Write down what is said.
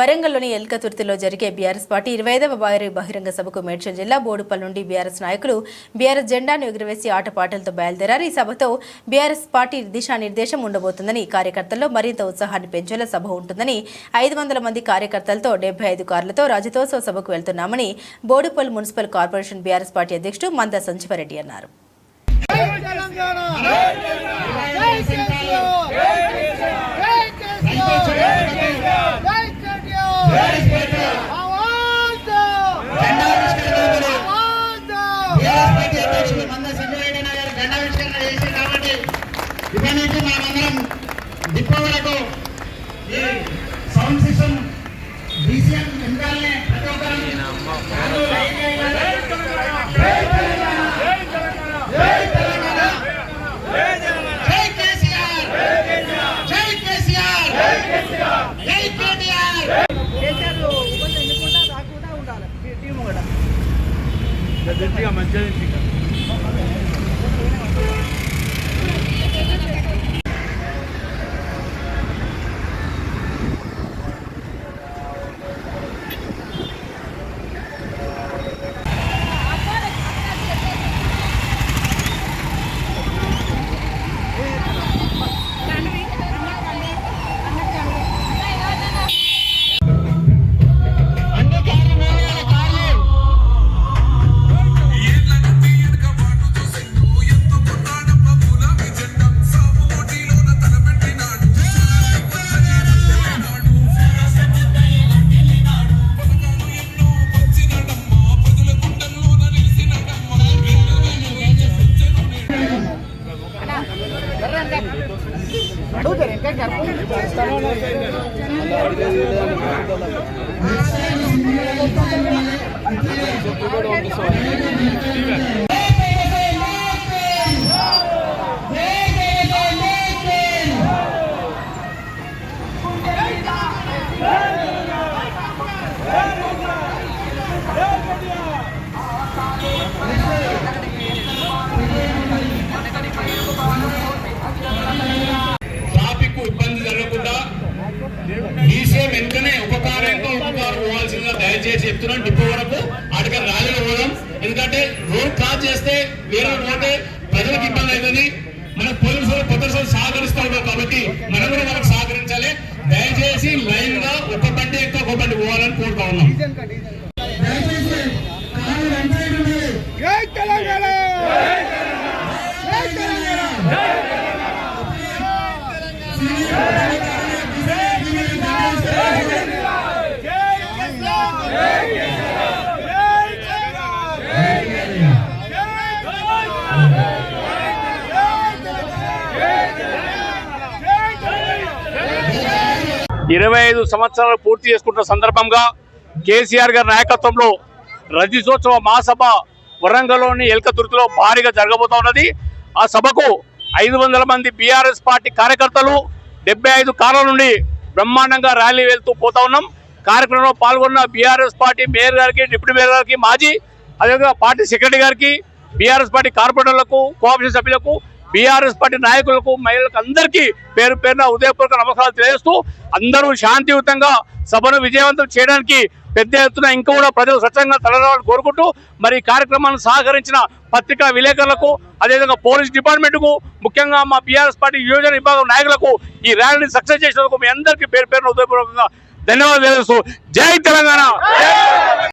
వరంగల్లోని ఎల్కతుర్తిలో జరిగే BRS party ఇరవై ఐదవ వారి బహిరంగ సభకు మేడ్చల్ జిల్లా బోడుపల్ నుండి బీఆర్ఎస్ నాయకులు బీఆర్ఎస్ జెండాను ఎగురవేసి ఆటపాటలతో బయలుదేరారు. ఈ సభతో బీఆర్ఎస్ పార్టీ దిశానిర్దేశం ఉండబోతుందని కార్యకర్తల్లో మరింత ఉత్సాహాన్ని పెంచేలా సభ ఉంటుందని ఐదు వందల మంది కార్యకర్తలతో డెబ్బై ఐదు కార్లతో రజతోత్సవ సభకు వెళ్తున్నామని Boduppal municipal corporation BRS party అధ్యక్షుడు మంద సంజీవరెడ్డి అన్నారు. డిపో వరకు ఈ సౌండ్ సిస్టమ్ డీసీఎం వెనకాలనే ప్రతి వేయాలి. జై కేసీఆర్ జై కేసీఆర్ జై కేటీఆర్ అన్ని కార్లు వేయాలి కార్లు ట్రాఫిక్ ఇబ్బంది జరగకుండా డీసీఎం వెంటనే ఒక ఉపకారం ఇంకా పోవాల్సిందిగా దయచేసి చెప్తున్నాను. డిపో వరకు అటుక ర్యాలీలో పోదాం. ఎందుకంటే రోడ్ క్రాస్ చేస్తే వేరే పోతే ప్రజలకు ఇబ్బంది అవుతుంది. మన పోలీసులు పొద్దుసలు సహకరిస్తూ ఉన్నారు కాబట్టి మనం కూడా వాళ్ళకి సహకరించాలి. దయచేసి లైన్గా ఒక బండి ఎక్కువ ఒక బండి పోవాలని కోరుతా ఉన్నాం దయచేసి కారు వెంటనే ఉండాలి. జై తెలంగాణ జై తెలంగాణ జై కేసీఆర్ జై కేసీఆర్ జై తెలంగాణ జై తెలంగాణ జై తెలంగాణ ఇరవై ఐదు సంవత్సరాలు పూర్తి చేసుకుంటున్న సందర్భంగా కేసీఆర్ గారి నాయకత్వంలో రజతోత్సవ మహాసభ వరంగల్లోని ఎల్కతుర్తిలో భారీగా జరగబోతా ఉన్నది. ఆ సభకు ఐదు వందల మంది బీఆర్ఎస్ పార్టీ కార్యకర్తలు డెబ్బై ఐదు కార్ల నుండి బ్రహ్మాండంగా ర్యాలీ వెళ్తూ పోతా ఉన్నాం. కార్యక్రమంలో పాల్గొన్న బీఆర్ఎస్ పార్టీ మేయర్ గారికి డిప్యూటీ మేయర్ గారికి మాజీ అదేవిధంగా పార్టీ సెక్రటరీ గారికి బీఆర్ఎస్ పార్టీ కార్పొరేటర్లకు కోఆపరేషన్ సభ్యులకు బీఆర్ఎస్ పార్టీ నాయకులకు మహిళలకు అందరికీ పేరు పేరున ఉదయపూర్వక నమస్కారాలు తెలియజేస్తూ అందరూ శాంతియుతంగా సభను విజయవంతం చేయడానికి పెద్ద ఎత్తున ఇంకా కూడా ప్రజలు స్వచ్ఛంగా తలరావాలని కోరుకుంటూ మరి ఈ కార్యక్రమాన్ని సహకరించిన పత్రికా విలేకరులకు అదేవిధంగా పోలీస్ డిపార్ట్మెంట్కు ముఖ్యంగా మా బీఆర్ఎస్ పార్టీ యువజన విభాగం నాయకులకు ఈ ర్యాలీని సక్సెస్ చేసినందుకు మీ అందరికీ పేరు పేరున ఉదయపూర్వకంగా ధన్యవాదాలు తెలియజేస్తూ జై తెలంగాణ!